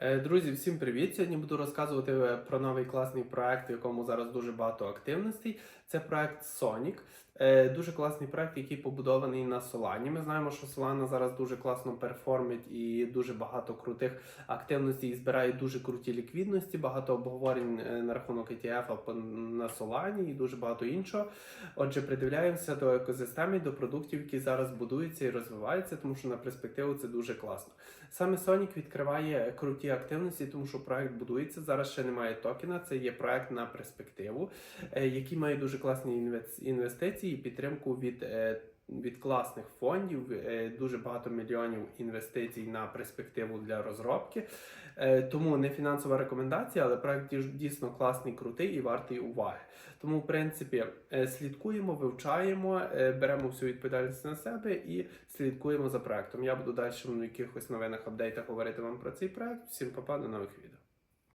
Е, Друзі, всім привіт! Сьогодні буду розказувати е, про новий класний проект, в якому зараз дуже багато активностей. Це проект Sonic. Е, Дуже класний проект, який побудований на Solana. Ми знаємо, що Solana зараз дуже класно перформить і дуже багато крутих активностей і збирає дуже круті ліквідності, багато обговорень е, на рахунок ETF на Solana і дуже багато іншого. Отже, придивляємося до екосистеми, до продуктів, які зараз будуються і розвиваються, тому що на перспективу це дуже класно. Саме Sonic відкриває круті активності, тому що проект будується. Зараз ще немає токена. Це є проект на перспективу, е, який має дуже класні інвес- інвестиції підтримку від. е, Від класних фондів е, дуже багато мільйонів інвестицій на перспективу для розробки. Е, Тому не фінансова рекомендація, але проект дійсно класний, крутий і вартий уваги. Тому, в принципі, слідкуємо, вивчаємо, беремо всю відповідальність на себе і слідкуємо за проектом. Я буду далі в якихось новинах, апдейтах говорити вам про цей проект. Всім па-па, до нових відео.